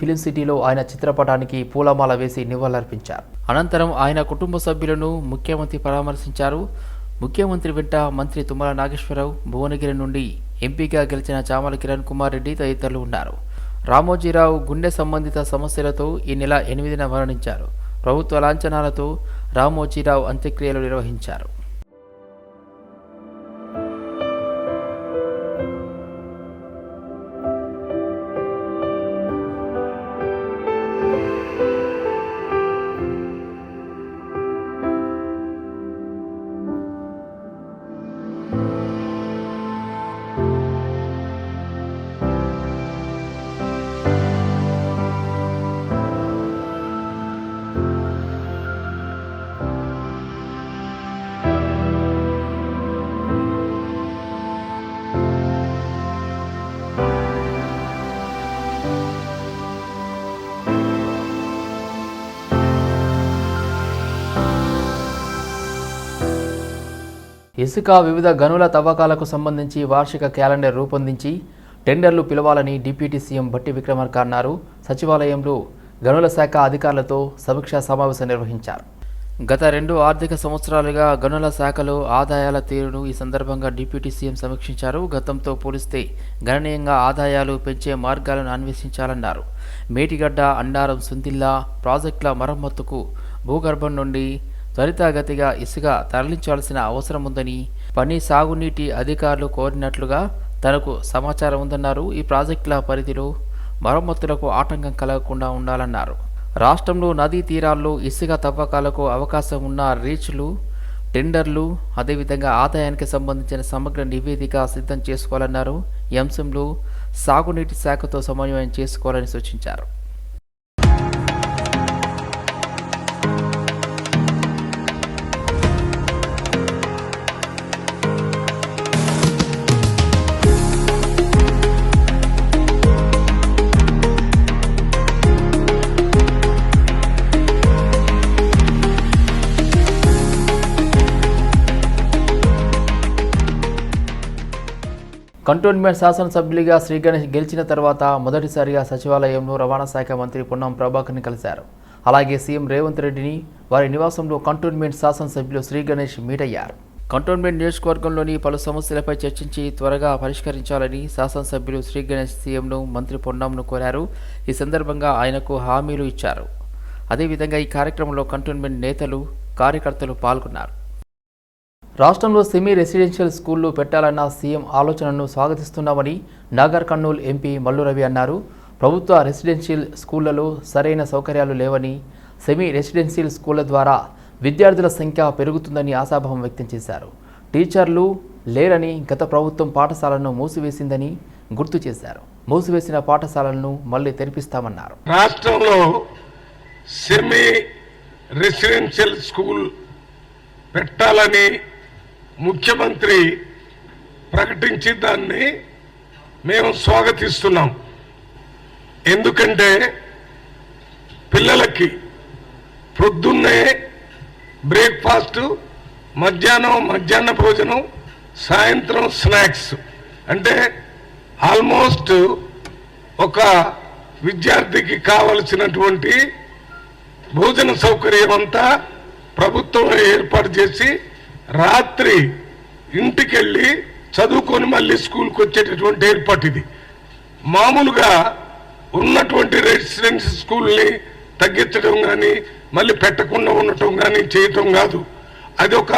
Film సిటీలో ఆయన చిత్రపటానికి పూలమాల వేసి నివాళులర్పించారు. అనంతరం ఆయన కుటుంబ సభ్యులను ముఖ్యమంత్రి పరామర్శించారు. ముఖ్యమంత్రి వెంట మంత్రి తుమ్మల నాగేశ్వరరావు భువనగిరి నుండి ఎంపీగా గెలిచిన చామల కిరణ్ కుమార్ రెడ్డి తదితరులు ఉన్నారు. రామోజీరావు గుండె సంబంధిత సమస్యలతో ఈ నెల ఎనిమిదిన మరణించారు. ప్రభుత్వ లాంఛనాలతో రామోజీరావు అంత్యక్రియలు నిర్వహించారు. ఇసుక వివిధ గనుల తవ్వకాలకు సంబంధించి వార్షిక క్యాలెండర్ రూపొందించి టెండర్లు పిలవాలని డిప్యూటీ సీఎం భట్టి విక్రమార్క అన్నారు. సచివాలయంలో గనుల శాఖ అధికారులతో సమీక్షా సమావేశం నిర్వహించారు. గత రెండు ఆర్థిక సంవత్సరాలుగా గనుల శాఖలో ఆదాయాల తీరును ఈ సందర్భంగా డిప్యూటీ సీఎం సమీక్షించారు. గతంతో పోలిస్తే గణనీయంగా ఆదాయాలు పెంచే మార్గాలను అన్వేషించాలన్నారు. మేటిగడ్డ అండారం సుందిల్లా ప్రాజెక్టుల మరమ్మతుకు భూగర్భం నుండి త్వరితగతిగా ఇసుక తరలించాల్సిన అవసరం ఉందని పని సాగునీటి అధికారులు కోరినట్లుగా తనకు సమాచారం ఉందన్నారు. ఈ ప్రాజెక్టుల పరిధిలో మరమ్మతులకు ఆటంకం కలగకుండా ఉండాలన్నారు. రాష్ట్రంలో నదీ తీరాల్లో ఇసుక తవ్వకాలకు అవకాశం ఉన్న రీచ్లు టెండర్లు అదేవిధంగా ఆదాయానికి సంబంధించిన సమగ్ర నివేదిక సిద్ధం చేసుకోవాలన్నారు. ఈ అంశంలో సాగునీటి శాఖతో సమన్వయం చేసుకోవాలని సూచించారు. కంటోన్మెంట్ శాసనసభ్యులుగా శ్రీ గణేష్ గెలిచిన తర్వాత మొదటిసారిగా సచివాలయంలో రవాణా శాఖ మంత్రి పొన్నం ప్రభాకర్ని కలిశారు. అలాగే సీఎం రేవంత్ రెడ్డిని వారి నివాసంలో కంటోన్మెంట్ శాసనసభ్యులు శ్రీ గణేష్ మీట్ అయ్యారు. కంటోన్మెంట్ నియోజకవర్గంలోని పలు సమస్యలపై చర్చించి త్వరగా పరిష్కరించాలని శాసనసభ్యులు శ్రీ గణేష్ సీఎంను మంత్రి పొన్నంను కోరారు. ఈ సందర్భంగా ఆయనకు హామీలు ఇచ్చారు. అదేవిధంగా ఈ కార్యక్రమంలో కంటోన్మెంట్ నేతలు కార్యకర్తలు పాల్గొన్నారు. రాష్ట్రంలో సెమీ రెసిడెన్షియల్ స్కూళ్ళు పెట్టాలన్న సీఎం ఆలోచనను స్వాగతిస్తున్నామని నాగర్ కర్నూల్ ఎంపీ మల్లు రవి అన్నారు. ప్రభుత్వ రెసిడెన్షియల్ స్కూళ్ళలో సరైన సౌకర్యాలు లేవని సెమీ రెసిడెన్షియల్ స్కూళ్ళ ద్వారా విద్యార్థుల సంఖ్య పెరుగుతుందని ఆశాభావం వ్యక్తం చేశారు. టీచర్లు లేరని గత ప్రభుత్వం పాఠశాలను మూసివేసిందని గుర్తు చేశారు. మూసివేసిన పాఠశాలలను మళ్ళీ తెరిపిస్తామన్నారు. రాష్ట్రంలో సెమీ రెసిడెన్షియల్ స్కూల్ పెట్టాలని ముఖ్యమంత్రి ప్రకటించి దాన్ని మేము స్వాగతిస్తున్నాం. ఎందుకంటే పిల్లలకి ప్రొద్దున్నే బ్రేక్ఫాస్ట్ మధ్యాహ్నం మధ్యాహ్న భోజనం సాయంత్రం స్నాక్స్. అంటే ఆల్మోస్ట్ ఒక విద్యార్థికి కావలసినటువంటి భోజన సౌకర్యం అంతా ప్రభుత్వం ఏర్పాటు చేసి రాత్రి ఇంటికెళ్ళి చదువుకొని మళ్ళీ స్కూల్కి వచ్చేటటువంటి ఏర్పాటు ఇది. మామూలుగా ఉన్నటువంటి రెసిడెన్స్ స్కూల్ని తగ్గించడం కానీ మళ్ళీ పెట్టకుండా ఉండటం కానీ చేయటం కాదు. అది ఒక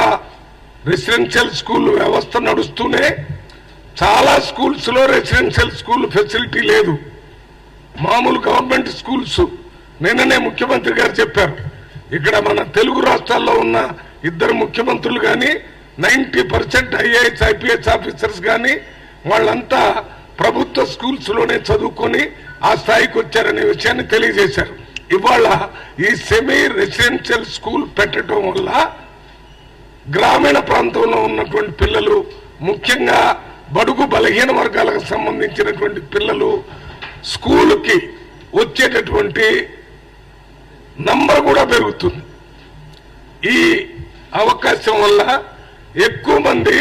రెసిడెన్షియల్ స్కూల్ వ్యవస్థ నడుస్తూనే చాలా స్కూల్స్లో రెసిడెన్షియల్ స్కూల్ ఫెసిలిటీ లేదు. మామూలు గవర్నమెంట్ స్కూల్స్. నిన్ననే ముఖ్యమంత్రి గారు చెప్పారు. ఇక్కడ మన తెలుగు రాష్ట్రాల్లో ఉన్న ఇద్దరు ముఖ్యమంత్రులు కానీ ninety percent IAS IPS officers కానీ వాళ్ళంతా ప్రభుత్వ స్కూల్స్లోనే చదువుకొని ఆ స్థాయికి వచ్చారనే విషయాన్ని తెలియజేశారు. ఇవాళ ఈ సెమీ రెసిడెన్షియల్ స్కూల్ పెట్టడం వల్ల గ్రామీణ ప్రాంతంలో ఉన్నటువంటి పిల్లలు ముఖ్యంగా బడుగు బలహీన వర్గాలకు సంబంధించినటువంటి పిల్లలు స్కూలుకి వచ్చేటటువంటి నంబర్ కూడా పెరుగుతుంది. ఈ అవకాశం వల్ల ఎక్కువ మంది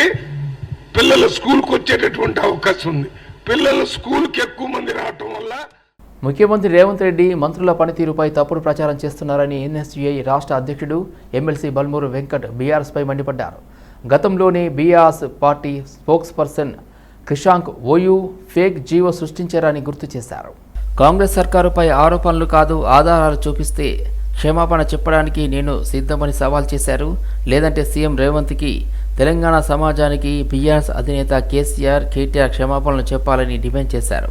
పిల్లలు స్కూల్కి వచ్చేటటువంటి అవకాశం ఉంది. పిల్లలు స్కూల్కి ఎక్కువ మంది రావటం వల్ల ముఖ్యమంత్రి రేవంత్ రెడ్డి మంత్రుల పనితీరుపై తప్పుడు ప్రచారం చేస్తున్నారని ఎన్ఎస్యుఐ రాష్ట్ర అధ్యక్షుడు ఎమ్మెల్సీ బల్మూరు వెంకట్ బీఆర్ఎస్పై మండిపడ్డారు. గతంలోనే BRS party spokesperson Krishank OU fake GO సృష్టించారని గుర్తు చేశారు. కాంగ్రెస్ సర్కారుపై ఆరోపణలు కాదు ఆధారాలు చూపిస్తే క్షమాపణ చెప్పడానికి నేను సిద్ధమని సవాల్ చేశారు. లేదంటే సీఎం రేవంత్కి తెలంగాణ సమాజానికి బీఆర్ఎస్ అధినేత కేసీఆర్ కేటీఆర్ క్షమాపణలు చెప్పాలని డిమాండ్ చేశారు.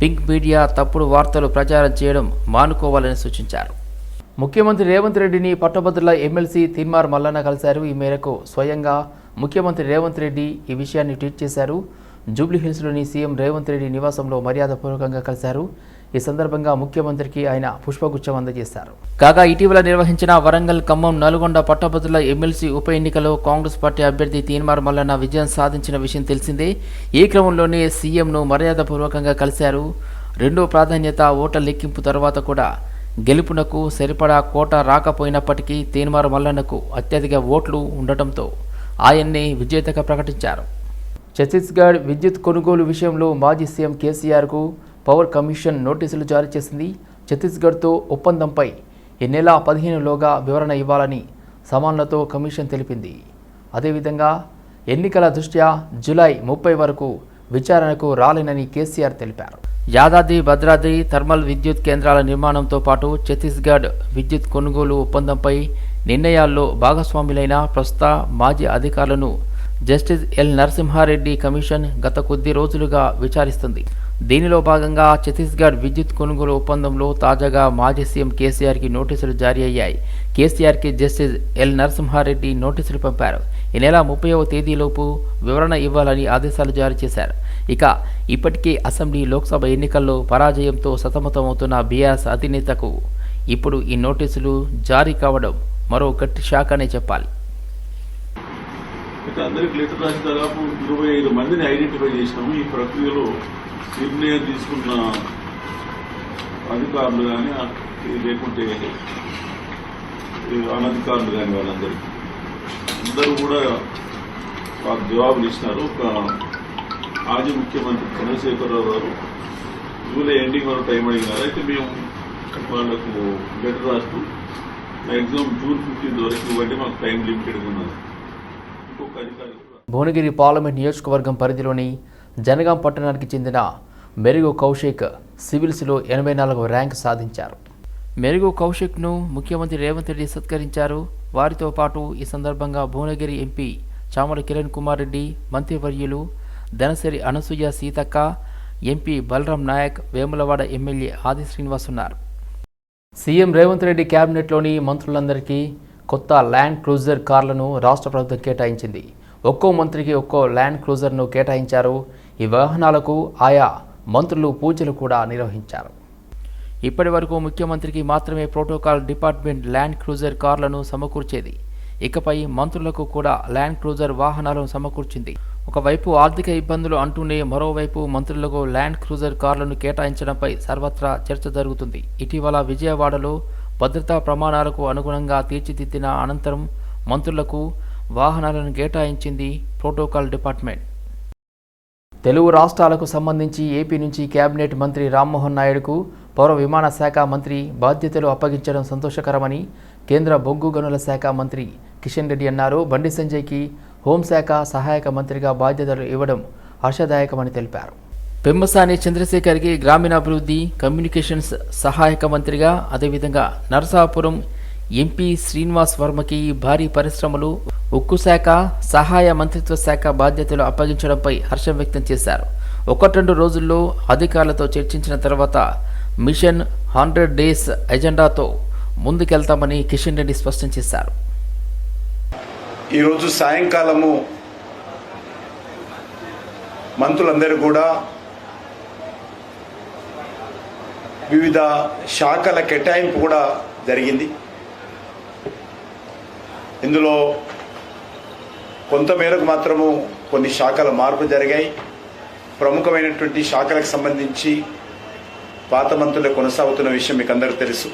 పింక్ మీడియా తప్పుడు వార్తలు ప్రచారం చేయడం మానుకోవాలని సూచించారు. ముఖ్యమంత్రి రేవంత్ రెడ్డిని పట్టభద్రుల ఎమ్మెల్సీ తిన్మార్ మల్లన్న కలిశారు. ఈ మేరకు స్వయంగా ముఖ్యమంత్రి రేవంత్ రెడ్డి ఈ విషయాన్ని ట్వీట్ చేశారు. జూబ్లీహిల్స్లోని సీఎం రేవంత్ రెడ్డి నివాసంలో మర్యాదపూర్వకంగా కలిశారు. ఈ సందర్భంగా ముఖ్యమంత్రికి ఆయన పుష్పగుచ్చం అందజేశారు. కాగా ఇటీవల నిర్వహించిన వరంగల్ ఖమ్మం నల్గొండ పట్టభద్రుల ఎమ్మెల్సీ ఉప ఎన్నికలో కాంగ్రెస్ పార్టీ అభ్యర్థి తీన్మార్ మల్లన్న విజయం సాధించిన విషయం తెలిసిందే. ఈ క్రమంలోనే సీఎంను మర్యాదపూర్వకంగా కలిశారు. రెండో ప్రాధాన్యత ఓట్ల లెక్కింపు తర్వాత కూడా గెలుపునకు సరిపడా కోట రాకపోయినప్పటికీ తీన్మార్ మల్లన్నకు అత్యధిక ఓట్లు ఉండటంతో ఆయన్ని విజేతగా ప్రకటించారు. ఛత్తీస్గఢ్ విద్యుత్ కొనుగోలు విషయంలో మాజీ సీఎం కేసీఆర్కు పవర్ కమిషన్ నోటీసులు జారీ చేసింది. ఛత్తీస్గఢ్తో ఒప్పందంపై ఈ నెల పదిహేనులోగా వివరణ ఇవ్వాలని సమాన్లతో కమిషన్ తెలిపింది. అదేవిధంగా ఎన్నికల దృష్ట్యా జూలై ముప్పై వరకు విచారణకు రాలేనని కేసీఆర్ తెలిపారు. యాదాద్రి భద్రాద్రి థర్మల్ విద్యుత్ కేంద్రాల నిర్మాణంతో పాటు ఛత్తీస్గఢ్ విద్యుత్ కొనుగోలు ఒప్పందంపై నిర్ణయాల్లో భాగస్వాములైన ప్రస్తుత మాజీ అధికారులను జస్టిస్ ఎల్ నరసింహారెడ్డి కమిషన్ గత కొద్ది రోజులుగా విచారిస్తుంది. దీనిలో భాగంగా ఛత్తీస్గఢ్ విద్యుత్ కొనుగోలు ఒప్పందంలో తాజాగా మాజీ సీఎం కేసీఆర్కి నోటీసులు జారీ అయ్యాయి. కేసీఆర్కి జస్టిస్ ఎల్ నరసింహారెడ్డి నోటీసులు పంపారు. ఈ నెల ముప్పైవ తేదీలోపు వివరణ ఇవ్వాలని ఆదేశాలు జారీ చేశారు. ఇక ఇప్పటికే అసెంబ్లీ లోక్సభ ఎన్నికల్లో పరాజయంతో సతమతమవుతున్న బీఆర్ఎస్ అధినేతకు ఇప్పుడు ఈ నోటీసులు జారీ కావడం మరో గట్టి షాక్ అనే చెప్పాలి. అయితే అందరికి లెటర్ రాసి దాదాపు ఇరవై ఐదు మందిని ఐడెంటిఫై చేసినాము. ఈ ప్రక్రియలో నిర్ణయం తీసుకున్న అధికారులు కానీ లేకుంటే అనధికారులు కానీ వాళ్ళందరికీ. అందరూ కూడా వాళ్ళకి జవాబులు ఇచ్చినారు. ఒక మాజీ ముఖ్యమంత్రి చంద్రశేఖరరావు గారు జూలై ఎండింగ్ వరకు టైం అడిగినారు. అయితే మేము వాళ్ళకు లెటర్ రాస్తూ మ్యాక్సిమం జూన్ ఫిఫ్టీన్త్ వరకు ఇవ్వండి మాకు టైం లిమిటెడ్ ఉన్నది. భువనగిరి పార్లమెంట్ నియోజకవర్గం పరిధిలోని జనగాం పట్టణానికి చెందిన మెరుగు కౌశిక్ సివిల్స్లో ఎనభై నాలుగవ ర్యాంక్ సాధించారు. మెరుగు కౌశిక్ను ముఖ్యమంత్రి రేవంత్ రెడ్డి సత్కరించారు. వారితో పాటు ఈ సందర్భంగా భువనగిరి ఎంపీ చామల కిరణ్ కుమార్ రెడ్డి మంత్రివర్యులు దనసరి అనసూయ సీతక్క ఎంపీ బలరాం నాయక్ వేములవాడ ఎమ్మెల్యే ఆది శ్రీనివాస్ ఉన్నారు. సీఎం రేవంత్ రెడ్డి క్యాబినెట్లోని మంత్రులందరికీ కొత్త ల్యాండ్ క్రూజర్ కార్లను రాష్ట్ర ప్రభుత్వం కేటాయించింది. ఒక్కో మంత్రికి ఒక్కో ల్యాండ్ క్రూజర్ను కేటాయించారు. ఈ వాహనాలకు ఆయా మంత్రులు పూజలు కూడా నిర్వహించారు. ఇప్పటి వరకు ముఖ్యమంత్రికి మాత్రమే ప్రోటోకాల్ డిపార్ట్మెంట్ ల్యాండ్ క్రూజర్ కార్లను సమకూర్చేది. ఇకపై మంత్రులకు కూడా ల్యాండ్ క్రూజర్ వాహనాలను సమకూర్చింది. ఒకవైపు ఆర్థిక ఇబ్బందులు అంటూనే మరోవైపు మంత్రులకు ల్యాండ్ క్రూజర్ కార్లను కేటాయించడంపై సర్వత్రా చర్చ జరుగుతుంది. ఇటీవల విజయవాడలో భద్రతా ప్రమాణాలకు అనుగుణంగా తీర్చిదిద్దిన అనంతరం మంత్రులకు వాహనాలను కేటాయించింది ప్రోటోకాల్ డిపార్ట్మెంట్. తెలుగు రాష్ట్రాలకు సంబంధించి ఏపీ నుంచి కేబినెట్ మంత్రి రామ్మోహన్ నాయుడుకు పౌర విమాన శాఖ మంత్రి బాధ్యతలు అప్పగించడం సంతోషకరమని కేంద్ర బొగ్గు గనుల శాఖ మంత్రి కిషన్ రెడ్డి అన్నారు. బండి సంజయ్కి హోంశాఖ సహాయక మంత్రిగా బాధ్యతలు ఇవ్వడం హర్షదాయకమని తెలిపారు. పెమ్మసాని చంద్రశేఖర్కి గ్రామీణాభివృద్ధి కమ్యూనికేషన్స్ సహాయక మంత్రిగా అదేవిధంగా నరసాపురం ఎంపీ శ్రీనివాస్ వర్మకి భారీ పరిశ్రమలు ఉక్కు శాఖ సహాయ మంత్రిత్వ శాఖ బాధ్యతలు అప్పగించడంపై హర్షం వ్యక్తం చేశారు. ఒకటి రెండు రోజుల్లో అధికారులతో చర్చించిన తర్వాత మిషన్ హండ్రెడ్ డేస్ ఎజెండాతో ముందుకెళ్తామని కిషన్ రెడ్డి స్పష్టం చేశారు. ఈరోజు సాయంకాలము మంత్రులందరూ కూడా వివిధ శాఖల కేటాయింపు కూడా జరిగింది. ఇందులో కొంతమేరకు మాత్రము కొన్ని శాఖల మార్పు జరిగాయి. ప్రముఖమైనటువంటి శాఖలకు సంబంధించి పాత మంత్రులే కొనసాగుతున్న విషయం మీకు అందరికీ తెలుసు.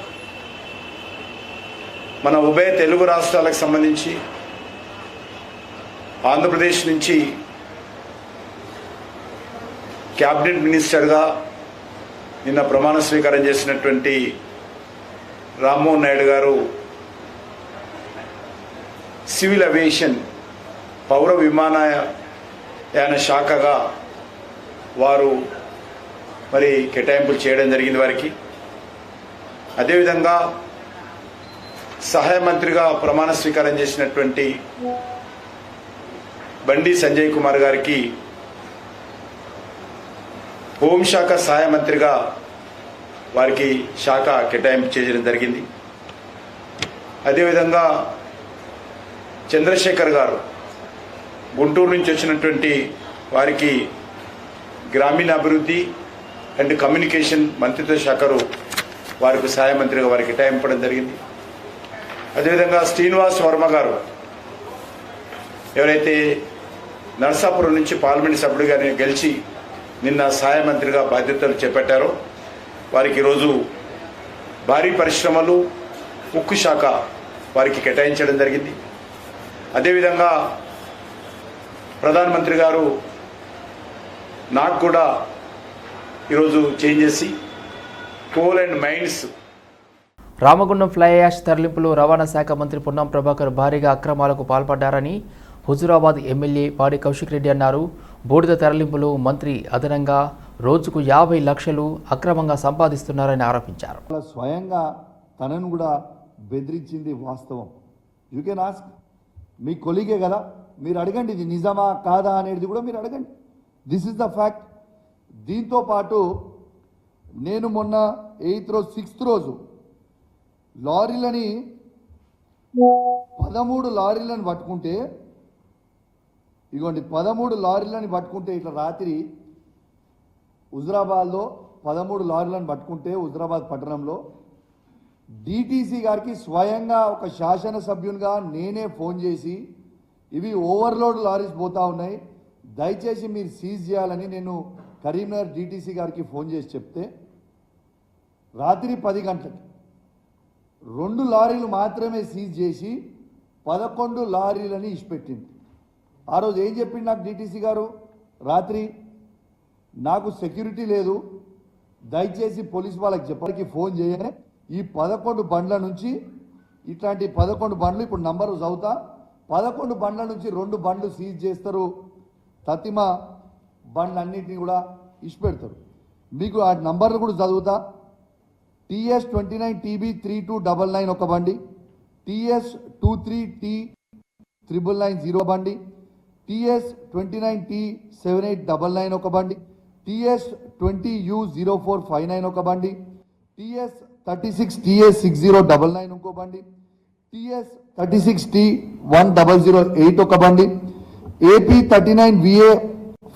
మన ఉభయ తెలుగు రాష్ట్రాలకు సంబంధించి ఆంధ్రప్రదేశ్ నుంచి క్యాబినెట్ మినిస్టర్గా నిన్న ప్రమాణ స్వీకారం చేసినటువంటి రామ్మోహన్ నాయుడు గారు సివిల్ అవియేషన్ పౌర విమానయాన శాఖగా వారు మరి కేటాయింపులు చేయడం జరిగింది వారికి. అదేవిధంగా సహాయ మంత్రిగా ప్రమాణ స్వీకారం చేసినటువంటి బండి సంజయ్ కుమార్ గారికి హోంశాఖ సహాయ మంత్రిగా వారికి శాఖ కేటాయింపు చేయడం జరిగింది. అదేవిధంగా చంద్రశేఖర్ గారు గుంటూరు నుంచి వచ్చినటువంటి వారికి గ్రామీణ అభివృద్ధి అండ్ కమ్యూనికేషన్ మంత్రిత్వ శాఖరు వారికి సహాయ మంత్రిగా వారికి కేటాయింపడం జరిగింది. అదేవిధంగా శ్రీనివాస్ వర్మ గారు ఎవరైతే నర్సాపురం నుంచి పార్లమెంట్ సభ్యుడిగా గెలిచి నిన్న సహాయ మంత్రిగా బాధ్యతలు చేపట్టారో. వారికి ఈరోజు భారీ పరిశ్రమలు ఉక్కు శాఖ వారికి కేటాయించడం జరిగింది. అదేవిధంగా ప్రధానమంత్రి గారు నాకు కూడా ఈరోజు చేంజ్ చేసి coal and mines Ramagundam fly ash తరలింపులో రవాణా శాఖ మంత్రి పొన్నం ప్రభాకర్ భారీగా అక్రమాలకు పాల్పడ్డారని హుజురాబాద్ ఎమ్మెల్యే పాడి కౌశిక్ రెడ్డి అన్నారు. బూడిద తరలింపులు మంత్రి అదనంగా రోజుకు యాభై లక్షలు అక్రమంగా సంపాదిస్తున్నారని ఆరోపించారు. స్వయంగా తనను కూడా బెదిరించింది వాస్తవం. You can ask me colleague కదా మీరు అడగండి ఇది నిజమా కాదా అనేది కూడా మీరు అడగండి. దిస్ ఇస్ ద ఫ్యాక్ట్ దీంతో పాటు నేను మొన్న ఎయిత్ రోజు సిక్స్త్ రోజు లారీలని పదమూడు లారీలను పట్టుకుంటే ఇగోండి పదమూడు లారీలను పట్టుకుంటే ఇట్లా రాత్రి హుజరాబాద్లో పదమూడు లారీలను పట్టుకుంటే హుజరాబాద్ పట్టణంలో డిటీసీ గారికి స్వయంగా ఒక శాసనసభ్యునిగా నేనే ఫోన్ చేసి ఇవి ఓవర్లోడ్ లారీస్ పోతా ఉన్నాయి దయచేసి మీరు సీజ్ చేయాలని నేను కరీంనగర్ డిటీసీ గారికి ఫోన్ చేసి చెప్తే రాత్రి పది గంటలకి రెండు లారీలు మాత్రమే సీజ్ చేసి పదకొండు లారీలని ఇచ్చిపెట్టింది. ఆ రోజు ఏం చెప్పింది నాకు డిటీసీ గారు? రాత్రి నాకు సెక్యూరిటీ లేదు. దయచేసి పోలీస్ వాళ్ళకి చెప్పడానికి ఫోన్ చేయని. ఈ పదకొండు బండ్ల నుంచి ఇట్లాంటి పదకొండు బండ్లు ఇప్పుడు నంబరు చదువుతా. పదకొండు బండ్ల నుంచి రెండు బండ్లు సీజ్ చేస్తారు. తతిమ బండ్లన్నింటినీ కూడా ఇచ్చిపెడతారు. మీకు ఆ నంబర్లు కూడా చదువుతా. TS twenty nine TB three two double nine ఒక బండి. TS two three T triple nine zero బండి. TS twenty nine T seven eight double nine ఒక బండి TS twenty U zero four five nine ఒక బండి TS thirty six TS six zero double nine ఇంకో బండి TS thirty six T one double zero eight ఒక బండి AP thirty nine VA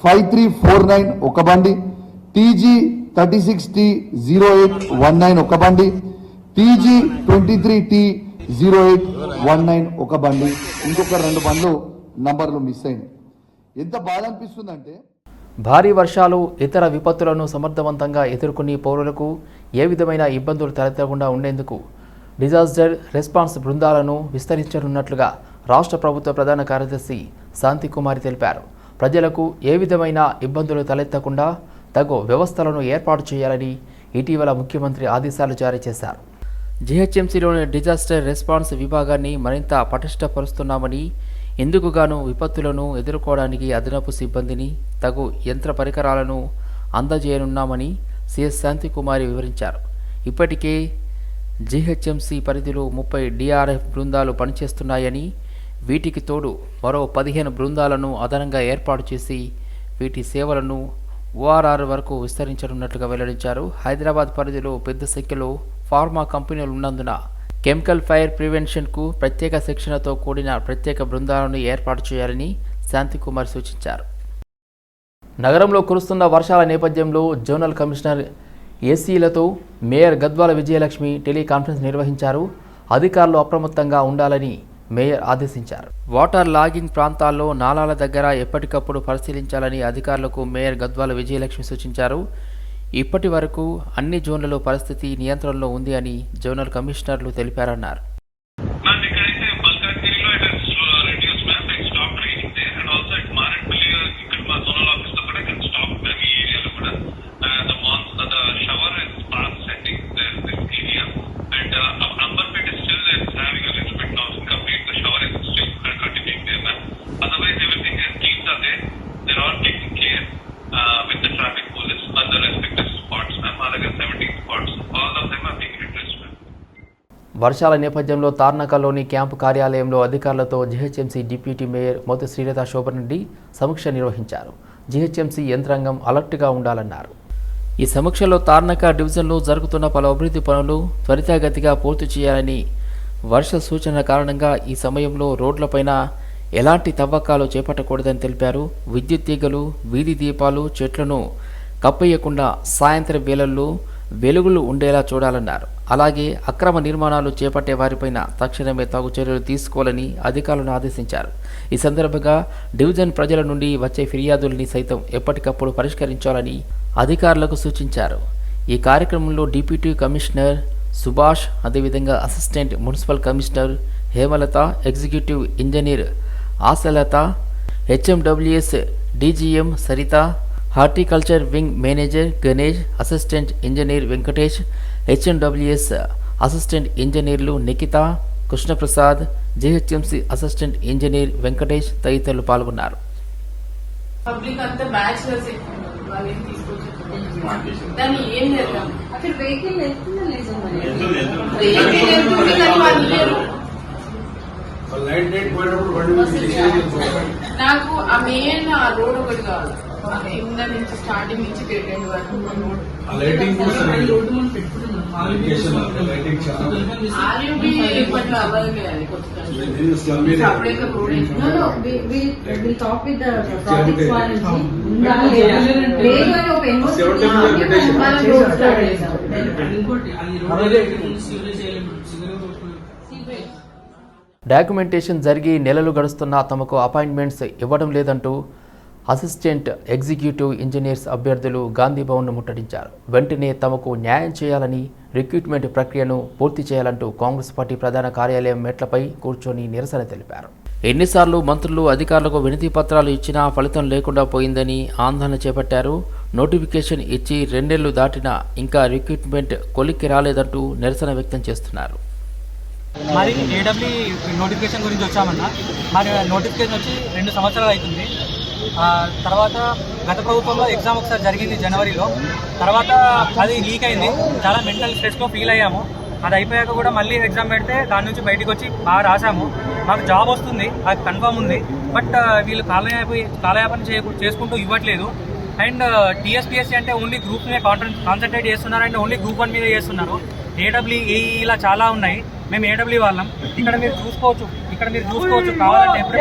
five three four nine ఒక బండి TG thirty six T zero eight one nine ఒక బండి TG twenty three T zero eight one nine ఒక బండి. ఇంకొక రెండు బండ్లు నంబర్లు మిస్ అయింది. ఎంత బాధ అనిపిస్తుందంటే భారీ వర్షాలు ఇతర విపత్తులను సమర్థవంతంగా ఎదుర్కొని పౌరులకు ఏ విధమైన ఇబ్బందులు తలెత్తకుండా ఉండేందుకు డిజాస్టర్ రెస్పాన్స్ బృందాలను విస్తరించనున్నట్లుగా రాష్ట్ర ప్రభుత్వ ప్రధాన కార్యదర్శి శాంతికుమారి తెలిపారు. ప్రజలకు ఏ విధమైన ఇబ్బందులు తలెత్తకుండా తగు వ్యవస్థలను ఏర్పాటు చేయాలని ఇటీవల ముఖ్యమంత్రి ఆదేశాలు జారీ చేశారు. జీహెచ్ఎంసీలోని డిజాస్టర్ రెస్పాన్స్ విభాగాన్ని మరింత పటిష్టపరుస్తున్నామని ఇందుకుగాను విపత్తులను ఎదుర్కోవడానికి అదనపు సిబ్బందిని తగు యంత్ర పరికరాలను అందజేయనున్నామని సిఎస్ శాంతికుమారి వివరించారు. ఇప్పటికే జీహెచ్ఎంసీ పరిధిలో ముప్పై డిఆర్ఎఫ్ బృందాలు పనిచేస్తున్నాయని వీటికి తోడు మరో పదిహేను బృందాలను అదనంగా ఏర్పాటు చేసి వీటి సేవలను ఓఆర్ఆర్ వరకు విస్తరించనున్నట్లుగా వెల్లడించారు. హైదరాబాద్ పరిధిలో పెద్ద సంఖ్యలో ఫార్మా కంపెనీలు ఉన్నందున కెమికల్ ఫైర్ ప్రివెన్షన్కు ప్రత్యేక శిక్షణతో కూడిన ప్రత్యేక బృందాలను ఏర్పాటు చేయాలని శాంతికుమార్ సూచించారు. నగరంలో కురుస్తున్న వర్షాల నేపథ్యంలో జోనల్ కమిషనర్ ఏసీలతో మేయర్ గద్వాల విజయలక్ష్మి టెలికాన్ఫరెన్స్ నిర్వహించారు. అధికారులు అప్రమత్తంగా ఉండాలని మేయర్ ఆదేశించారు. వాటర్ లాగింగ్ ప్రాంతాల్లో నాలాల దగ్గర ఎప్పటికప్పుడు పరిశీలించాలని అధికారులకు మేయర్ గద్వాల విజయలక్ష్మి సూచించారు. ఇప్పటి వరకు అన్ని జోన్లలో పరిస్థితి నియంత్రణలో ఉంది అని జోనల్ కమిషనర్లు తెలిపారన్నారు మ్యామ్ ఇక్కడైతే మల్కాజ్గిరిలో it is reduce ma'am like stop raining day and also it Maredpally ఇక్కడ మా జోనల్ ఆఫీస్లో కూడా ఇక్కడ స్టాప్ మ్యామ్ ఈ ఏరియాలో కూడా ద మాన్స్ ద షవర్ వర్షాల నేపథ్యంలో తార్నాకలోని క్యాంపు కార్యాలయంలో అధికారులతో GHMC deputy mayor Mothi Srilatha Shobhareddy సమీక్ష నిర్వహించారు. జీహెచ్ఎంసీ యంత్రాంగం అలర్ట్గా ఉండాలన్నారు. ఈ సమీక్షలో తార్నక డివిజన్లో జరుగుతున్న పలు అభివృద్ధి పనులు త్వరితగతిగా పూర్తి చేయాలని వర్ష సూచన కారణంగా ఈ సమయంలో రోడ్లపైన ఎలాంటి తవ్వకాలు చేపట్టకూడదని తెలిపారు. విద్యుత్ తీగలు వీధి దీపాలు చెట్లను కప్పేయకుండా సాయంత్రం వేళల్లో వెలుగులు ఉండేలా చూడాలన్నారు. అలాగే అక్రమ నిర్మాణాలు చేపట్టే వారిపైన తక్షణమే తగు చర్యలు తీసుకోవాలని అధికారులను ఆదేశించారు. ఈ సందర్భంగా డివిజన్ ప్రజల నుండి వచ్చే ఫిర్యాదుల్ని సైతం ఎప్పటికప్పుడు పరిష్కరించాలని అధికారులకు సూచించారు. ఈ కార్యక్రమంలో డిప్యూటీ కమిషనర్ సుభాష్ అదేవిధంగా assistant municipal commissioner Hemalatha executive engineer Ashalatha HMWS DGM Saritha horticulture wing manager Ganesh assistant engineer Venkatesh HMWS assistant ఇంజనీర్లు Nikhitha Krishnaprasad GHMC assistant engineer Venkatesh తదితరులు పాల్గొన్నారు. పబ్లిక్ అంతా బ్యాచులర్స్ దాన్ని ఏం చేద్దాం? అక్కడ వెహికల్ వెళ్తుందా నాకు ఆ మెయిన్ ఆ రోడ్ ఒకటి కావాలి. నుంచి స్టార్టింగ్ నుంచి వరకు డాక్యుమెంటేషన్ జరిగి నెలలు గడుస్తున్నా తమకు అపాయింట్మెంట్స్ ఇవ్వడం లేదంటూ అసిస్టెంట్ ఎగ్జిక్యూటివ్ ఇంజనీర్స్ అభ్యర్థులు గాంధీ భవన్ను ముట్టడించారు. వెంటనే తమకు న్యాయం చేయాలని రిక్రూట్మెంట్ ప్రక్రియను పూర్తి చేయాలంటూ కాంగ్రెస్ పార్టీ ప్రధాన కార్యాలయం మెట్లపై కూర్చొని నిరసన తెలిపారు. ఎన్నిసార్లు మంత్రులు అధికారులకు వినతి పత్రాలు ఇచ్చినా ఫలితం లేకుండా పోయిందని ఆందోళన చేపట్టారు. నోటిఫికేషన్ ఇచ్చి రెండేళ్ళు దాటినా ఇంకా రిక్రూట్మెంట్ కొలిక్కి రాలేదంటూ నిరసన వ్యక్తం చేస్తున్నారు. మరి ఏడబ్ల్యూ నోటిఫికేషన్ గురించి వచ్చామన్నా. మరి నోటిఫికేషన్ వచ్చి రెండు సంవత్సరాలు అవుతుంది. తర్వాత గత ప్రభుత్వంలో ఎగ్జామ్ ఒకసారి జరిగింది జనవరిలో. తర్వాత అది లీక్ అయింది. చాలా మెంటల్ స్ట్రెస్లో ఫీల్ అయ్యాము. అది అయిపోయాక కూడా మళ్ళీ ఎగ్జామ్ పెడితే దాని నుంచి బయటికి వచ్చి బాగా రాసాము. మాకు జాబ్ వస్తుంది అది కన్ఫర్మ్ ఉంది. బట్ వీళ్ళు కాలయాపి కాలయాపన చేయ చేసుకుంటూ ఇవ్వట్లేదు. అండ్ టీఎస్పీఎస్సీ అంటే ఓన్లీ గ్రూప్ మీద కాన్సన్ట్రేట్ చేస్తున్నారు అండ్ ఓన్లీ గ్రూప్ వన్ మీద చేస్తున్నారు. ఏడబ్ల్యూఈ ఇలా చాలా ఉన్నాయి. మేము ఏడబ్ల్యూ వాళ్ళం. ఇక్కడ మీరు చూసుకోవచ్చు. ఇక్కడ మీరు చూసుకోవచ్చు. కావాలంటే ఎప్పుడు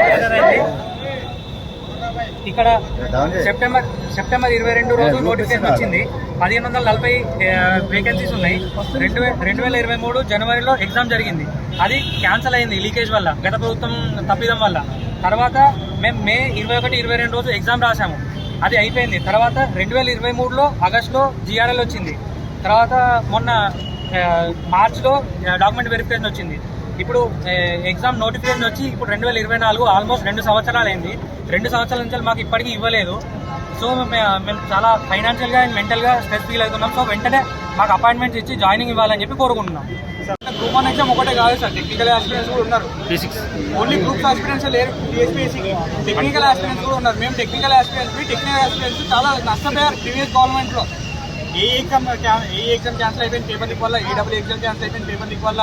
ఇక్కడ సెప్టెంబర్ సెప్టెంబర్ ఇరవై రెండు రోజు నోటిఫికేషన్ వచ్చింది. పదిహేను వందల నలభై వేకెన్సీస్ ఉన్నాయి. రెండు రెండు వేల ఇరవై మూడు జనవరిలో ఎగ్జామ్ జరిగింది. అది క్యాన్సిల్ అయింది లీకేజ్ వల్ల గత ప్రభుత్వం తప్పిదం వల్ల. తర్వాత మేము మే ఇరవై ఒకటి ఇరవై రెండు రోజు ఎగ్జామ్ రాసాము అది అయిపోయింది. తర్వాత రెండు వేల ఇరవై మూడులో ఆగస్టులో జిఆర్ఎల్ వచ్చింది. తర్వాత మొన్న మార్చ్లో డాక్యుమెంట్ వెరిఫికేషన్ వచ్చింది. ఇప్పుడు ఎగ్జామ్ నోటిఫికేషన్ వచ్చి ఇప్పుడు రెండు వేల ఇరవై నాలుగు ఆల్మోస్ట్ రెండు సంవత్సరాలు అయింది రెండు సంవత్సరాల నుంచి మాకు ఇప్పటికీ ఇవ్వలేదు. సో మేము చాలా ఫైనాన్షియల్గా అండ్ మెంటల్గా స్ట్రెస్ ఫీల్ అవుతున్నాం. సో వెంటనే మాకు అపాయింట్మెంట్స్ ఇచ్చి జాయినింగ్ ఇవ్వాలని చెప్పి కోరుకుంటున్నాం. గ్రూప్ వన్ ఎగ్జామ్ ఒకటే కాదు సార్ టెక్నికల్ ఆస్పిరెంట్స్ కూడా ఉన్నారు. ఓన్లీ గ్రూప్స్ ఆస్పిరెంట్స్ లేరు టీఎస్పీఎస్సీకి టెక్నికల్ ఆస్పిరెంట్స్ కూడా ఉన్నారు. మేము టెక్నికల్ ఆస్పిరెంట్స్ టెక్నికల్ ఆస్పిరెంట్స్ చాలా నష్టపోయారు ప్రీవియస్ గవర్నమెంట్లో a exam a exam cancel అయిపోయింది పేపర్ లీక్ వల్ల ఏడబ్ల్యూ ఎగ్జామ్ క్యాన్సిల్ అయిపోయింది పేపర్ లీక్ వల్ల.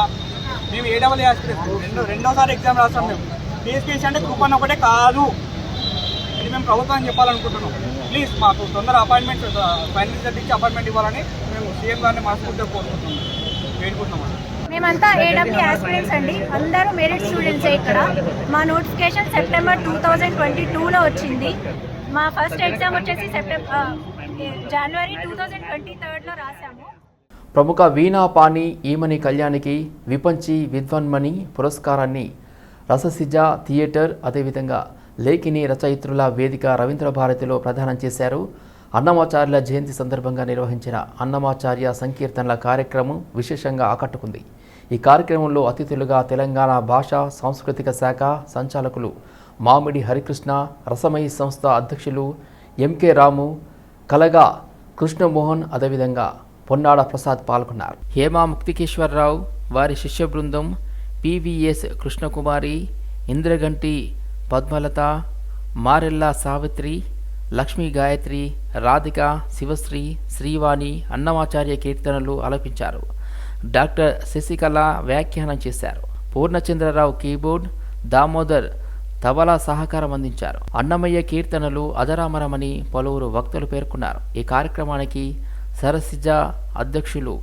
మేము ఏడబ్ల్యూ ఆస్పిరెంట్స్ రెండో రెండోసారి ఎగ్జామ్ రాస్తాం మేము. టీఎస్పీఎస్సీ అంటే కూపన్ ఒకటే కాదు. ఇది మేము ప్రభుత్వాన్ని చెప్పాలనుకుంటున్నాం. ప్లీజ్ మాకు తొందర అపాయింట్మెంట్ ఫైనల్ రిజల్ట్ ఇచ్చి అపాయింట్మెంట్ ఇవ్వాలని మేము సీఎం గారిని మనస్ఫూర్తిగా కోరుకుంటున్నాం. వేడుకుంటున్నాం మేమంతా ఏడబ్ల్యూ ఆస్పిరెంట్స్ అండి. అందరూ మెరిట్ స్టూడెంట్సే ఇక్కడ. మా notification September two thousand twenty టూలో వచ్చింది. మా ఫస్ట్ ఎగ్జామ్ వచ్చేసి September January two thousand twenty థర్డ్లో రాసాము. ప్రముఖ వీణా పాణి ఈమని కళ్యాణికి విపంచి విద్వన్మణి పురస్కారాన్ని రససిజ థియేటర్ అదేవిధంగా లేఖిని రచయిత్రుల వేదిక రవీంద్ర భారతిలో ప్రదానం చేశారు. అన్నమాచార్యుల జయంతి సందర్భంగా నిర్వహించిన అన్నమాచార్య సంకీర్తనల కార్యక్రమం విశేషంగా ఆకట్టుకుంది. ఈ కార్యక్రమంలో అతిథులుగా తెలంగాణ భాషా సాంస్కృతిక శాఖ సంచాలకులు మామిడి హరికృష్ణ రసమయి సంస్థ అధ్యక్షులు ఎంకే రాము కలగా కృష్ణమోహన్ అదేవిధంగా పొన్నాడ ప్రసాద్ పాల్గొన్నారు. హేమా ముక్తికేశ్వరరావు వారి శిష్య బృందం పివిఎస్ కృష్ణకుమారి ఇంద్రగంటి పద్మలత మారెల్లా సావిత్రి లక్ష్మీ గాయత్రి రాధిక శివశ్రీ శ్రీవాణి అన్నమాచార్య కీర్తనలు ఆలపించారు. డాక్టర్ శశికళ వ్యాఖ్యానం చేశారు. పూర్ణచంద్రరావు కీబోర్డ్ దామోదర్ తబలా సహకారం అందించారు. అన్నమయ్య కీర్తనలు అధరామరమని పలువురు వక్తలు పేర్కొన్నారు. ఈ కార్యక్రమానికి సరసిజ అధ్యక్షులు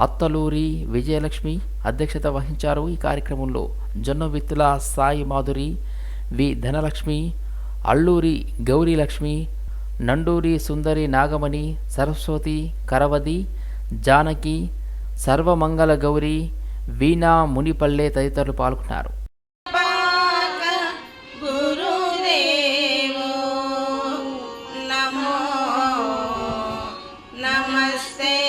అత్తలూరి విజయలక్ష్మి అధ్యక్షత వహించారు. ఈ కార్యక్రమంలో జొన్నవిత్తుల సాయి మాధురి వి. ధనలక్ష్మి అల్లూరి గౌరీలక్ష్మి నండూరి సుందరి నాగమణి సరస్వతి కరవది జానకి సర్వమంగళ గౌరి వీణా మునిపల్లె తదితరులు పాల్గొన్నారు. Namaste.